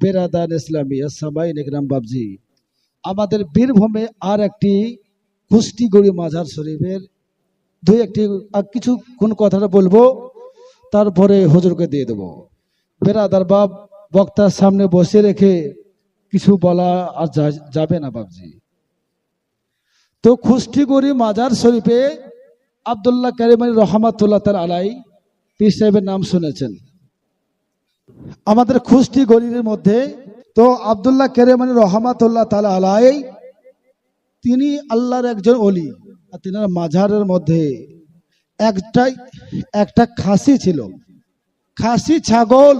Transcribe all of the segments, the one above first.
বেরাদান ইসলামী সাবাই নেকরাম বাবজি। আমাদের বীরভূমে আর একটি কুষ্টিগড়ি মাঝার শরীফের দুই একটি কিছু কোন কথাটা বলব, তারপরে হুজুরকে দিয়ে দেবো। বেরাদার বাব বক্তার সামনে বসে রেখে কিছু বলা আর যাবে না বাবজি। তো খুষ্টিগড়ি মাজার শরীফে আবদুল্লাহ কারিমানি রহমাতুল্লাহ তার আলাই পীর সাহেবের নাম শুনেছেন। আমাদের খুষ্টি গরিবের মধ্যে তো আবদুল্লাহ কেরেমানি রহমাতুল্লাহ তালা আলাই তিনি আল্লাহর একজন অলি আর তিনার মাঝারের মধ্যে একটাই একটা খাসি ছিল। খাসি ছাগল।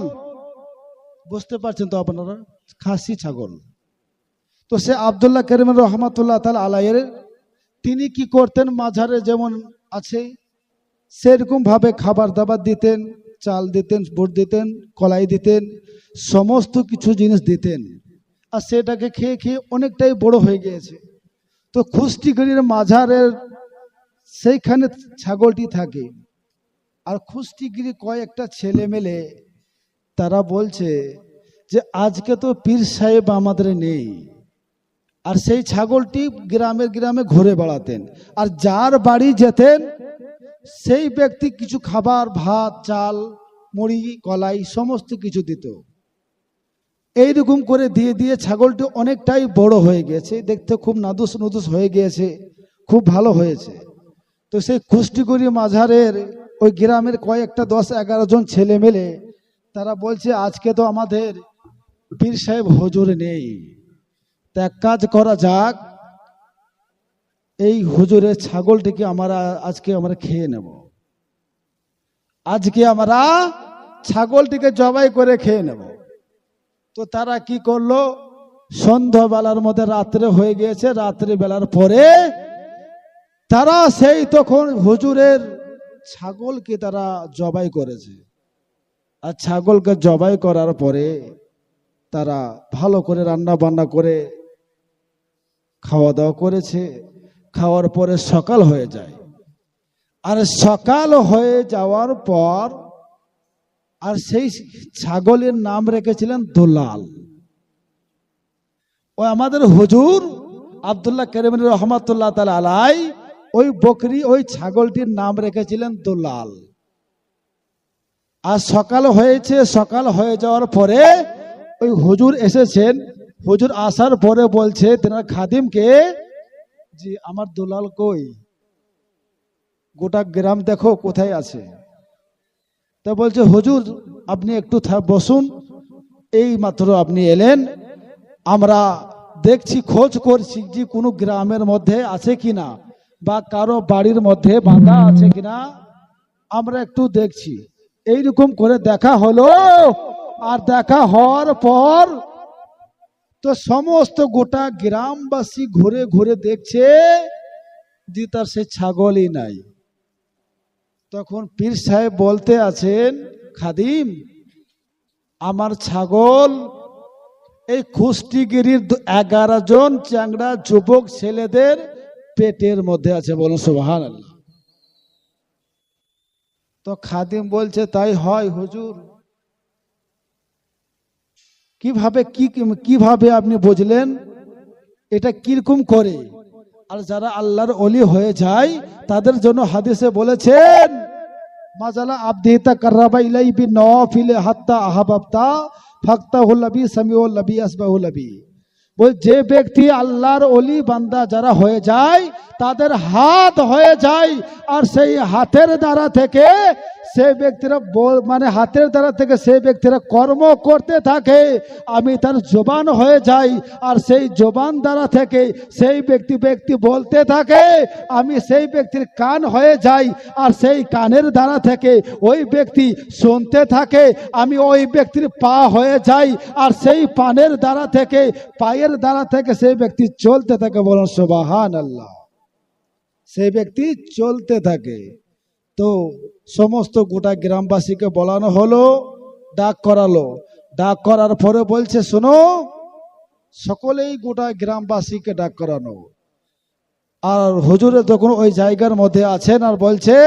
বুঝতে পারছেন তো আপনারা? খাসি ছাগল। তো সে আবদুল্লাহ কেরিমান রহমাতুল্লাহ তালা আলাইয়ের তিনি কি করতেন? মাঝারে যেমন আছে সেরকম ভাবে খাবার দাবার দিতেন। দিতেন বুট দিতেন, কলাই দিতেন, সমস্ত কিছু জিনিস দিতেন। আর সেটাকে খেয়ে খেয়ে অনেকটাই বড় হয়ে গিয়েছে। তো খুষ্টিগিরির মাঝারের সেইখানে ছাগলটি থাকে। আর খুষ্টিগিরি কয়েকটা ছেলে মেলে তারা বলছে যে, আজকে তো পীর সাহেব আমাদের নেই। আর সেই ছাগলটি গ্রামের গ্রামে ঘুরে বেড়াতেন। আর যার বাড়ি যেতেন সেই ব্যক্তি কিছু খাবার, ভাত, চাল, মুড়ি, কলাই, সমস্ত কিছু দিত। এইরকম করে দিয়ে দিয়ে ছাগলটি অনেকটাই বড় হয়ে গেছে। দেখতে খুব নাদুস নুদুস হয়ে গিয়েছে, খুব ভালো হয়েছে। তো সেই কুষ্টিগুড়ি মাঝারের ওই গ্রামের কয়েকটা দশ, এগারো জন ছেলে মেলে তারা বলছে, আজকে তো আমাদের পীর সাহেব হজুর নেই। তা এক কাজ করা যাক এই হুজুরের ছাগলটিকে আমরা আজকে আমরা খেয়ে নেব। আজকে আমরা ছাগলটিকে জবাই করে খেয়ে নেব। তো তারা কি করল? সন্ধ্যাবেলার মধ্যে রাত্রে হয়ে গিয়েছে রাত্রি বেলার পরে তারা সেই তখন হুজুরের ছাগলকে তারা জবাই করেছে। আর ছাগলকে জবাই করার পরে তারা ভালো করে রান্না বান্না করে খাওয়া দাওয়া করেছে। খাওয়ার পরে সকাল হয়ে যায়। আর সকাল হয়ে যাওয়ার পর আর সেই ছাগলের নাম রেখেছিলেন দোলাল। ও আমাদের হুজুর আবদুল্লাহ করিম রহমতুল্লাহ তালা আলাই ওই বকরি, ওই ছাগলটির নাম রেখেছিলেন দোলাল। আর সকাল হয়েছে, সকাল হয়ে যাওয়ার পরে ওই হুজুর এসেছেন। হুজুর আসার পরে বলছে, তেনার খাদিমকে যে আমার দোলাল কই? গোটা গ্রাম দেখো কোথায় আছে। তা বলছে, হুজুর, আপনি একটু বসুন। এই মাত্র আপনি এলেন। আমরা দেখছি, খোঁজ করছি যে কোনো গ্রামের মধ্যে আছে কিনা বা কারও বাড়ির মধ্যে বাঁধা আছে কিনা আমরা একটু দেখছি। এইরকম করে দেখা হলো। আর দেখা হওয়ার পর তো সমস্ত গোটা গ্রামবাসী ঘুরে ঘুরে দেখছে যে তার সে ছাগলই নাই। তখন পীর সাহেব বলতে আছেন, খাদিম, আমার ছাগল, এই কুষ্টিগিরির এগারো জন চ্যাংড়া যুবক ছেলেদের পেটের মধ্যে আছে। বলুন সুবাহান আল্লাহ তো খাদিম বলছে, তাই হয় হুজুর কীভাবে কি কীভাবে আপনি বুঝলেন? এটা কীরকম করে? আর যারা আল্লাহর অলি হয়ে যায়, তাদের জন্য হাদিসে বলেছেন যে ব্যক্তি আল্লাহর অলি বান্দা যারা হয়ে যায়, তাদের হাত হয়ে যায়, আর সেই হাতের দ্বারা থেকে সেই ব্যক্তিরা মানে হাতের দ্বারা থেকে সেই ব্যক্তিরা কর্ম করতে থাকে, আমি তার জবান হয়ে যাই, আর সেই জবান দ্বারা থেকে সেই ব্যক্তি ব্যক্তি বলতে থাকে, আমি সেই ব্যক্তির কান হয়ে যাই, আর সেই কানের দ্বারা থেকে ওই ব্যক্তি শুনতে থাকে, আমি ওই ব্যক্তির পা হয়ে যাই, আর সেই পানের দ্বারা থেকে, পায়ের দ্বারা থেকে সেই ব্যক্তি চলতে থাকে বলুন সুবাহান আল্লাহ সেই ব্যক্তি চলতে থাকে। তো সমস্ত গোটা গ্রামবাসীকে বলানো হলো, ডাক করালো। ডাক করার পরে বলছে, শোনো, সকলেই গোটা গ্রামবাসীকে ডাক করানো। আর হুজুরে তখন ওই জায়গার মধ্যে আছেন আর বলছে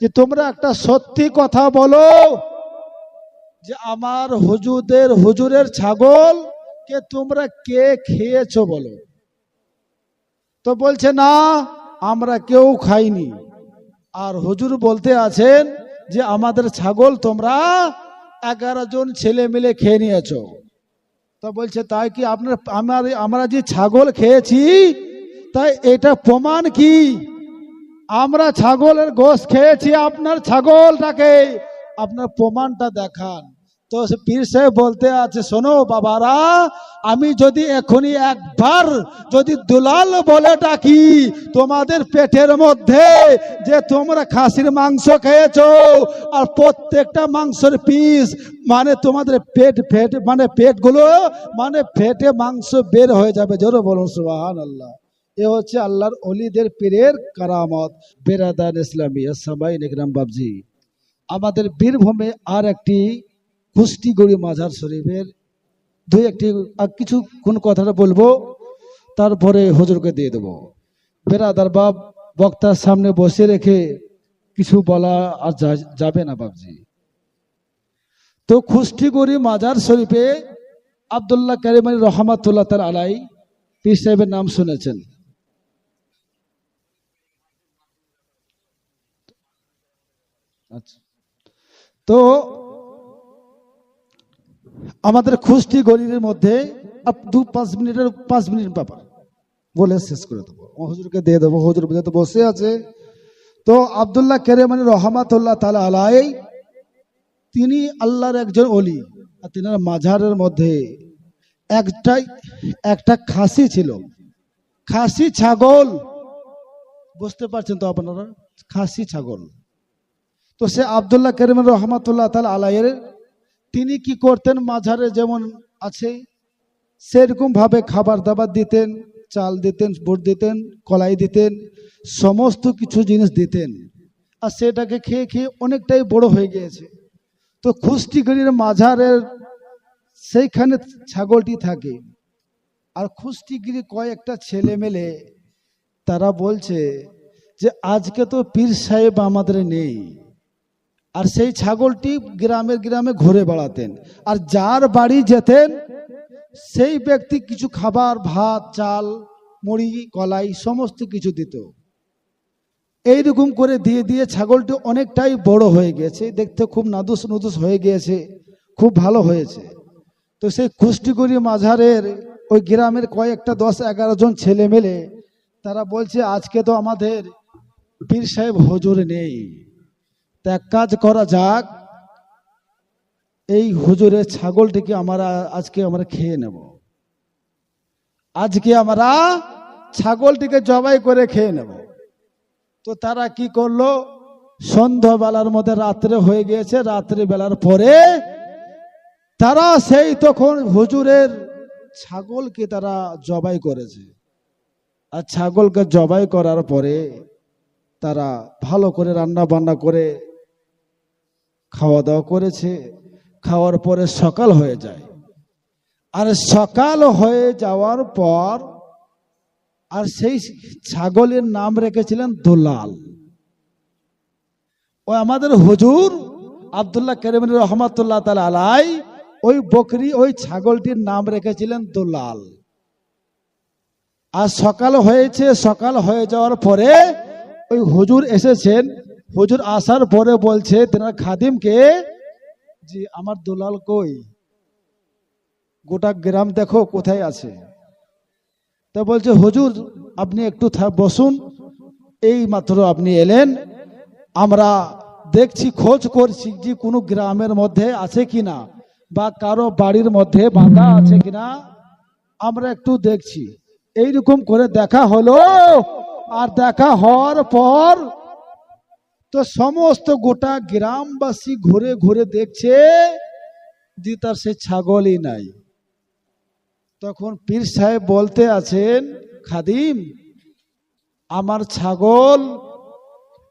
যে, তোমরা একটা সত্যি কথা বলো যে, আমার হুজুরদের, হুজুরের ছাগল কে তোমরা কে খেয়েছো বলো? তো বলছে, না, আমরা কেউ খাইনি। আর হুজুর বলতে আছেন যে আমাদের ছাগল তোমরা এগারো জন ছেলে মিলে খেয়ে নিয়েছ। তো বলছে, তাই কি আপনার, আমার, আমরা যে ছাগল খেয়েছি, তাই এটা প্রমাণ কি? আমরা ছাগলের গোশ খেয়েছি আপনার ছাগলটাকে। আপনার প্রমাণটা দেখান। তো পীর সাহেব বলতে আছে, শোনো বাবারা, আমি যদি এখনই একবার যদি দুলাল বলে ডাকি তোমাদের পেটের মধ্যে যে তোমরা খাসির মাংস খেয়েছো আর প্রত্যেকটা মাংসের পিস মানে তোমাদের পেট ফেট মানে পেটগুলো মানে ফেটে মাংস বের হয়ে যাবে, জোরে বলুন সুবাহান আল্লাহ এ হচ্ছে আল্লাহর অলিদের পীরের কারামত বেরাদান ইসলামী সবাই নেকরাম বাবজি। আমাদের বীরভূমে আর একটি কুষ্টিগড়ি মাঝার শরীফের দুই একটি কিছু কোন কথাটা বলব? তারপরে হুজুরকে দিয়ে দেবো। বেরাদার বাপ বক্তার সামনে বসে রেখে কিছু বলা আর যাবে না বাবজি তো খুষ্টিগড়ি মাজার শরীফে আবদুল্লাহ কারিমানি রহমাতুল্লাহ তার আলাই পীর সাহেবের নাম শুনেছেন। আচ্ছা। তো আমাদের খুশটি গরিবের মধ্যে দু পাঁচ মিনিটের, পাঁচ মিনিট ব্যাপার। বলে শেষ করে দেবো। হুজুরকে দিয়ে দেবো, হুজুর যেহেতু বসে আছে। তো আবদুল্লাহ কেরেমানি রহমাতুল্লাহ তালা আলাই তিনি আল্লাহর একজন অলি আর তিনার মাঝারের মধ্যে একটাই, একটা খাসি ছিল। খাসি ছাগল। বুঝতে পারছেন তো আপনারা? খাসি ছাগল। তো সে আবদুল্লাহ করিম রহমাতুল্লাহ তাল আলাইয়ের তিনি কি করতেন? মাঝারে যেমন আছে সেরকম ভাবে খাবার দাবার দিতেন, চাল দিতেন, বুট দিতেন, কলাই দিতেন, সমস্ত কিছু জিনিস দিতেন। আর সেটাকে খেয়ে খেয়ে অনেকটাই বড় হয়ে গিয়েছে। তো খুষ্টিগিরির মাঝারের সেইখানে ছাগলটি থাকে। আর খুষ্টিগিরি কয়েকটা ছেলে মেলে, তারা বলছে যে, আজকে তো পীর সাহেব আমাদের নেই। আর সেই ছাগলটি গ্রামের গ্রামে ঘুরে বেড়াতেন। আর যার বাড়ি যেতেন, সেই ব্যক্তি কিছু খাবার, ভাত, চাল, মুড়ি, কলাই, সমস্ত কিছু দিত। এইরকম করে দিয়ে দিয়ে ছাগলটি অনেকটাই বড় হয়ে গেছে। দেখতে খুব নাদুস নুদুস হয়ে গিয়েছে, খুব ভালো হয়েছে। তো সেই কুষ্টিগুড়ি মাঝারের ওই গ্রামের কয়েকটা দশ এগারো জন ছেলে মেলে তারা বলছে, আজকে তো আমাদের পীর সাহেব হজুর নেই। এক কাজ করা যাক। এই হুজুরের ছাগলটিকে আমরা আজকে আমরা খেয়ে নেব। আজকে আমরা ছাগলটিকে জবাই করে খেয়ে নেব। তো তারা কি করল? সন্ধ্যাবেলার মধ্যে রাত্রে হয়ে গিয়েছে রাত্রি বেলার পরে তারা সেই তখন হুজুরের ছাগলকে তারা জবাই করেছে। আর ছাগলকে জবাই করার পরে তারা ভালো করে রান্না বান্না করে খাওয়া দাওয়া করেছে, খাওয়ার পরে সকাল হয়ে যায়। আর সকাল হয়ে যাওয়ার পর আর সেই ছাগলের নাম রেখেছিলেন দুলাল। ও আমাদের হুজুর আবদুল্লাহ করিম রহমতুল্লাহ তালা আলাই, ওই বকরি, ওই ছাগলটির নাম রেখেছিলেন দুলাল। আর সকাল হয়েছে, সকাল হয়ে যাওয়ার পরে ওই হুজুর এসেছেন হুজুর আসার পরে বলছে, তেনার খাদিমকে যে আমার দুলাল কই? গোটা গ্রাম দেখো কোথায় আছে। তা বলছে, হুজুর, আপনি একটু বসুন। এই মাত্র আপনি এলেন। আমরা দেখছি, খোঁজ করছি যে কোনো গ্রামের মধ্যে আছে কিনা বা কারও বাড়ির মধ্যে বাঁধা আছে কিনা আমরা একটু দেখছি। এইরকম করে দেখা হলো। আর দেখা হওয়ার পর তো সমস্ত গোটা গ্রামবাসী ঘুরে ঘুরে দেখছে যে তার সে ছাগলই নাই। তখন পীর সাহেব বলতে আছেন, খাদিম, আমার ছাগল,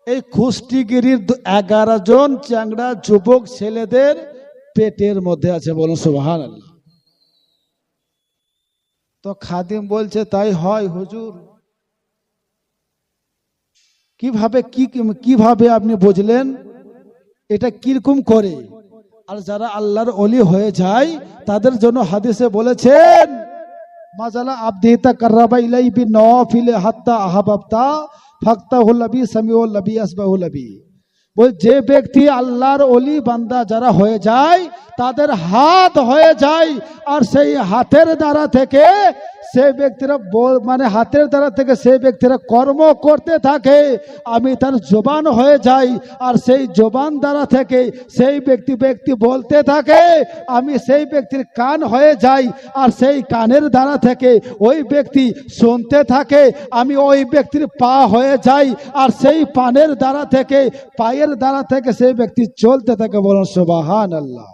এই খুষ্টিগিরির এগারো জন চ্যাংড়া যুবক ছেলেদের পেটের মধ্যে আছে বলুন সুবাহান আল্লাহ তো খাদিম বলছে, তাই হয় হুজুর। কীভাবে কি কীভাবে আপনি বুঝলেন? এটা কীরকম করে? আর যারা আল্লাহর অলি হয়ে যায়, তাদের জন্য হাদিসে বলেছেন হাত্তা বল যে ব্যক্তি আল্লাহর অলি বান্দা যারা হয়ে যায়, তাদের হাত হয়ে যায়, আর সেই হাতের দ্বারা থেকে সেই ব্যক্তিরা মানে হাতের দ্বারা থেকে সেই ব্যক্তিরা কর্ম করতে থাকে, আমি তার জবান হয়ে যাই, আর সেই জবান দ্বারা থেকে সেই ব্যক্তি ব্যক্তি বলতে থাকে, আমি সেই ব্যক্তির কান হয়ে যাই, আর সেই কানের দ্বারা থেকে ওই ব্যক্তি শুনতে থাকে, আমি ওই ব্যক্তির পা হয়ে যাই, আর সেই পানের দ্বারা থেকে, পায়ের দ্বারা থেকে সেই ব্যক্তি চলতে থাকে বলুন সুবাহান আল্লাহ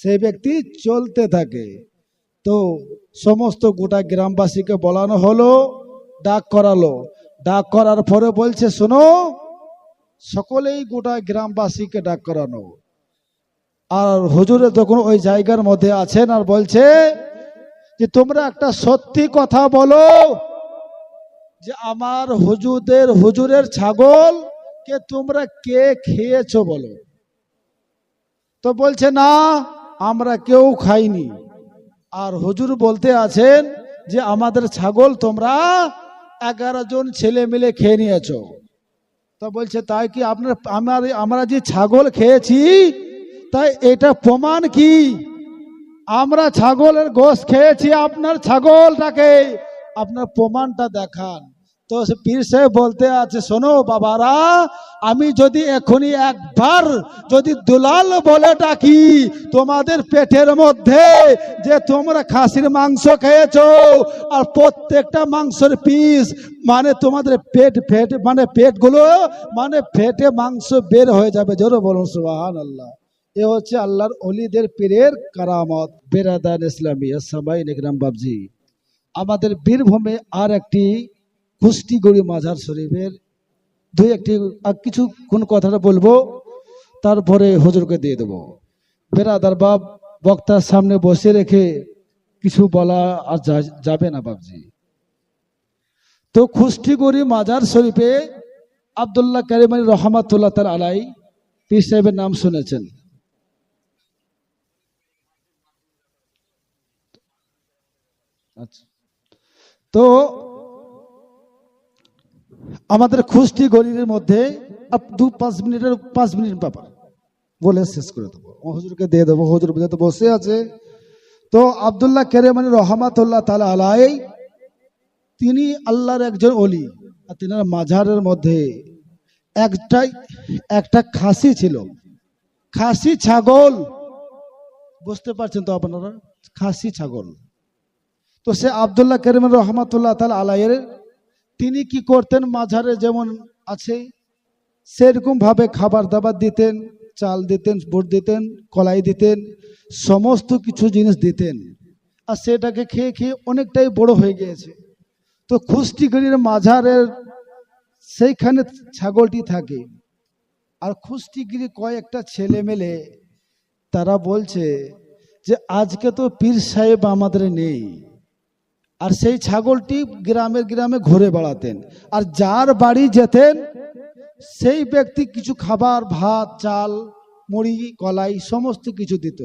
সেই ব্যক্তি চলতে থাকে। তো সমস্ত গোটা গ্রামবাসীকে বলানো হলো, ডাক করালো। ডাক করার পরে বলছে, শোনো, সকলেই গোটা গ্রামবাসীকে ডাক করানো। আর হুজুরে তখন ওই জায়গার মধ্যে আছেন আর বলছে যে, তোমরা একটা সত্যি কথা বলো যে, আমার হুজুরদের, হুজুরের ছাগল কে তোমরা কে খেয়েছো বলো? তো বলছে, না, আমরা কেউ খাইনি। আর হুজুর বলতে আছেন যে আমাদের ছাগল তোমরা এগারো জন ছেলে মিলে খেয়ে নিয়েছ। তা বলছে, তাই কি আপনার, আমার, আমরা যে ছাগল খেয়েছি, তাই এটা প্রমাণ কি? আমরা ছাগলের গোশ খেয়েছি আপনার ছাগলটাকে। আপনার প্রমাণটা দেখান। তো পীর সাহেব বলতে আছে, শোনো বাবারা, আমি যদি এখনই একবার যদি দুলাল বলে ডাকি তোমাদের পেটের মধ্যে যে তোমরা খাসির মাংস খেয়েছ আর প্রত্যেকটা মাংসের পিস মানে তোমাদের পেট ফেট মানে পেটগুলো মানে ফেটে মাংস বের হয়ে যাবে, জোরে বলুন সুবাহান আল্লাহ এ হচ্ছে আল্লাহর অলিদের পীরের কারামত বেরাদান ইসলামী সবাই নেকরাম বাবজি। আমাদের বীরভূমে আর একটি কুষ্টিগড়ি মাঝার শরীফের দুই একটি কিছু কোন কথাটা বলব, তারপরে হুজুরকে দিয়ে দেবো। বেরাদার বাপ বক্তার সামনে বসে রেখে কিছু বলা আর যাবে না বাবজি তো খুষ্টিগড়ি মাজার শরীফে আবদুল্লাহ কারিমানি রহমাতুল্লাহ তার আলাই পীর সাহেবের নাম শুনেছেন। আচ্ছা। তো আমাদের খুশটি গরিবের মধ্যে দু পাঁচ মিনিটের, পাঁচ মিনিট ব্যাপার। বলে শেষ করে দেবো। হুজুরকে দিয়ে দেবো, হুজুর যেহেতু বসে আছে। তো আবদুল্লাহ কেরেমানি রহমাতুল্লাহ তালা আলাই তিনি আল্লাহর একজন অলি আর তিনার মাঝারের মধ্যে একটাই একটা খাসি ছিল। খাসি ছাগল। বুঝতে পারছেন তো আপনারা? খাসি ছাগল। তো সে আবদুল্লাহ করিম রহমাতুল্লাহ তাল আলাইয়ের তিনি কি করতেন? মাঝারে যেমন আছে, সেরকম ভাবে খাবার দাবার দিতেন, চাল দিতেন, বুট দিতেন, কলাই দিতেন, সমস্ত কিছু জিনিস দিতেন। আর সেটাকে খেয়ে খেয়ে অনেকটাই বড় হয়ে গিয়েছে। তো খুষ্টিগিরির মাঝারের সেইখানে ছাগলটি থাকে। আর খুষ্টিগিরি কয়েকটা ছেলে মেলে, তারা বলছে যে, আজকে তো পীর সাহেব আমাদের নেই। আর সেই ছাগলটি গ্রামের গ্রামে ঘুরে বেড়াতেন। আর যার বাড়ি যেতেন, সেই ব্যক্তি কিছু খাবার, ভাত, চাল, মুড়ি, কলাই, সমস্ত কিছু দিত।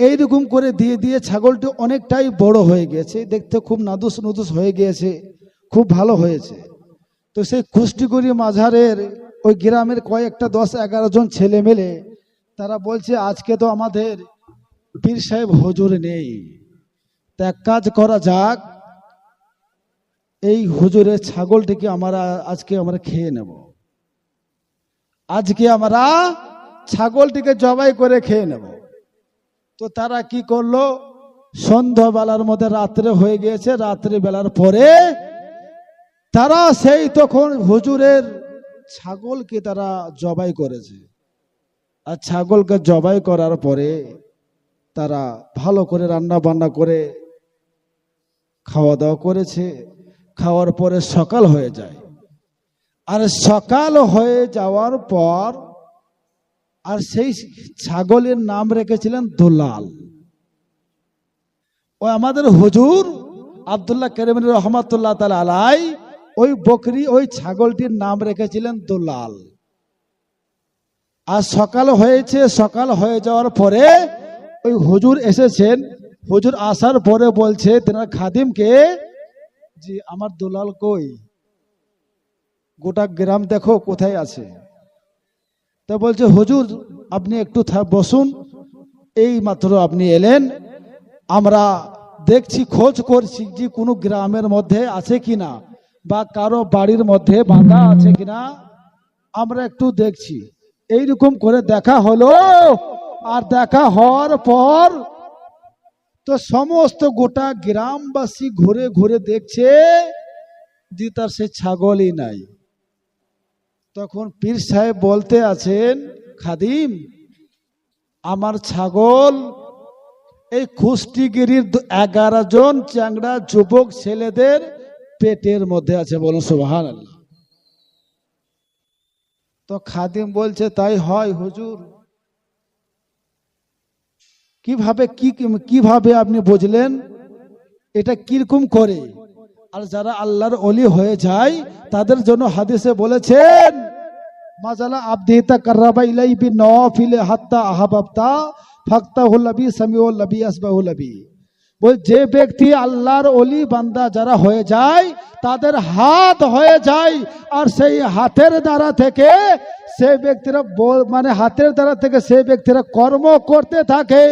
এইরকম করে দিয়ে দিয়ে ছাগলটি অনেকটাই বড় হয়ে গেছে। দেখতে খুব নাদুস নুদুস হয়ে গিয়েছে, খুব ভালো হয়েছে। তো সেই কুষ্টিগুড়ি মাঝারের ওই গ্রামের কয়েকটা দশ এগারো জন ছেলে মেলে তারা বলছে, আজকে তো আমাদের পীর সাহেব হজুর নেই। এক কাজ করা যাক। এই হুজুরের ছাগলটিকে আমরা আজকে আমরা খেয়ে নেব। আজকে আমরা ছাগলটিকে জবাই করে খেয়ে নেব। তো তারা কি করল? সন্ধ্যাবেলার মধ্যে রাত্রে হয়ে গিয়েছে, রাত্রি বেলার পরে তারা সেই তখন হুজুরের ছাগলকে তারা জবাই করেছে। আর ছাগলকে জবাই করার পরে তারা ভালো করে রান্না বান্না করে খাওয়া দাওয়া করেছে, খাওয়ার পরে সকাল হয়ে যায়। আর সকাল হয়ে যাওয়ার পর আর সেই ছাগলের নাম রেখেছিলেন দুলাল। ও আমাদের হুজুর আবদুল্লাহ করিম রহমতুল্লাহ তালা আলাই, ওই বকরি, ওই ছাগলটির নাম রেখেছিলেন দুলাল। আর সকাল হয়েছে, সকাল হয়ে যাওয়ার পরে ওই হুজুর এসেছেন হুজুর আসার পরে বলছে, তেনার খাদিমকে যে আমার দুলাল কই? গোটা গ্রাম দেখো কোথায় আছে। তা বলছে, হুজুর, আপনি একটু বসুন। এই মাত্র আপনি এলেন। আমরা দেখছি, খোঁজ করছি যে কোনো গ্রামের মধ্যে আছে কিনা বা কারও বাড়ির মধ্যে বাঁধা আছে কিনা। আমরা একটু দেখছি। এইরকম করে দেখা হলো। আর দেখা হওয়ার পর তো সমস্ত গোটা গ্রামবাসী ঘুরে ঘুরে দেখছে যে তার সে ছাগলই নাই। তখন পীর সাহেব বলতে আছেন, খাদিম, আমার ছাগল, এই কুষ্টিগিরির দু- এগারো জন চ্যাংড়া যুবক ছেলেদের পেটের মধ্যে আছে বলুন সুবাহান আল্লাহ তো খাদিম বলছে, তাই হয় হুজুর কীভাবে কি কীভাবে আপনি বুঝলেন? এটা কীরকম করে? আর যারা আল্লাহর অলি হয়ে যায়, তাদের জন্য হাদিসে বলেছেন যে ব্যক্তি আল্লাহর অলি বান্দা যারা হয়ে যায়, তাদের হাত হয়ে যায়, আর সেই হাতের দ্বারা থেকে সেই ব্যক্তিরা মানে হাতের দ্বারা থেকে সেই ব্যক্তিরা কর্ম করতে থাকে,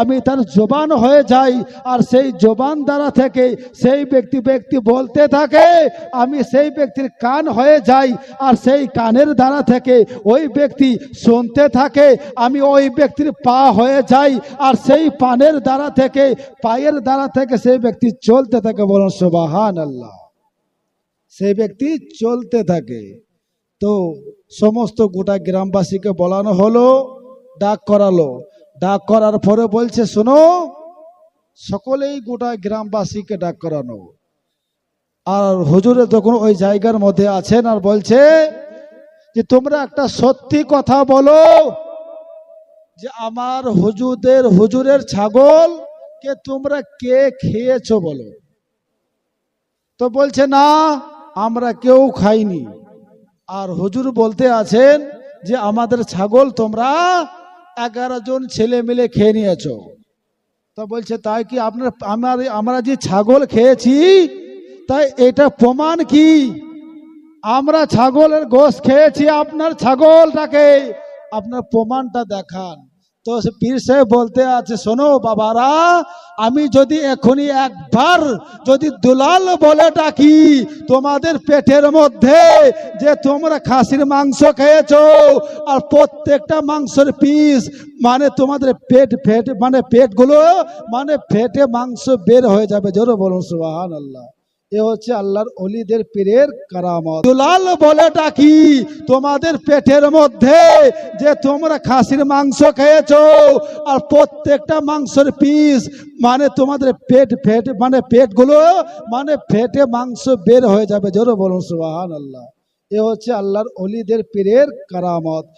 আমি তার জবান হয়ে যাই, আর সেই জবান দ্বারা থেকে সেই ব্যক্তি ব্যক্তি বলতে থাকে, আমি সেই ব্যক্তির কান হয়ে যাই, আর সেই কানের দ্বারা থেকে ওই ব্যক্তি শুনতে থাকে, আমি ওই ব্যক্তির পা হয়ে যাই, আর সেই পানের দ্বারা থেকে, পায়ের দ্বারা থেকে সেই ব্যক্তি চলতে থাকে বলুন সুবাহান আল্লাহ সেই ব্যক্তি চলতে থাকে। তো সমস্ত গোটা গ্রামবাসীকে বলানো হলো, ডাক করালো। ডাক করার পরে বলছে, শোনো, সকলেই গোটা গ্রামবাসীকে ডাক করানো। আর হুজুরে তখন ওই জায়গার মধ্যে আছেন আর বলছে যে, তোমরা একটা সত্যি কথা বলো যে, আমার হুজুরদের, হুজুরের ছাগল কে তোমরা কে খেয়েছো বলো? তো বলছে, না, আমরা কেউ খাইনি। আর হুজুর বলতে আছেন যে আমাদের ছাগল তোমরা এগারো জন ছেলে মিলে খেয়ে নিয়েছ। তো বলছে, তাই কি আপনার, আমার, আমরা যে ছাগল খেয়েছি, তাই এটা প্রমাণ কি? আমরা ছাগলের গোশ খেয়েছি আপনার ছাগলটাকে। আপনার প্রমাণটা দেখান। তো পীর সাহেব বলতে আছে, শোনো বাবারা, আমি যদি এখনই একবার যদি দুলাল বলে ডাকি তোমাদের পেটের মধ্যে যে তোমরা খাসির মাংস খেয়েছো আর প্রত্যেকটা মাংসের পিস মানে তোমাদের পেট ফেট মানে পেটগুলো মানে ফেটে মাংস বের হয়ে যাবে। জোরে বলুন সুবাহান আল্লাহ এ হচ্ছে আল্লাহর অলিদের পীরের কারামত। দুলাল বলে ডাকি তোমাদের পেটের মধ্যে যে তোমরা খাসির মাংস খেয়েছো, আর প্রত্যেকটা মাংসের পিস মানে তোমাদের পেট ফেট মানে পেটগুলো মানে ফেটে মাংস বের হয়ে যাবে। জোরে বলুন সুবাহান আল্লাহ এ হচ্ছে আল্লাহর অলিদের পীরের কারামত।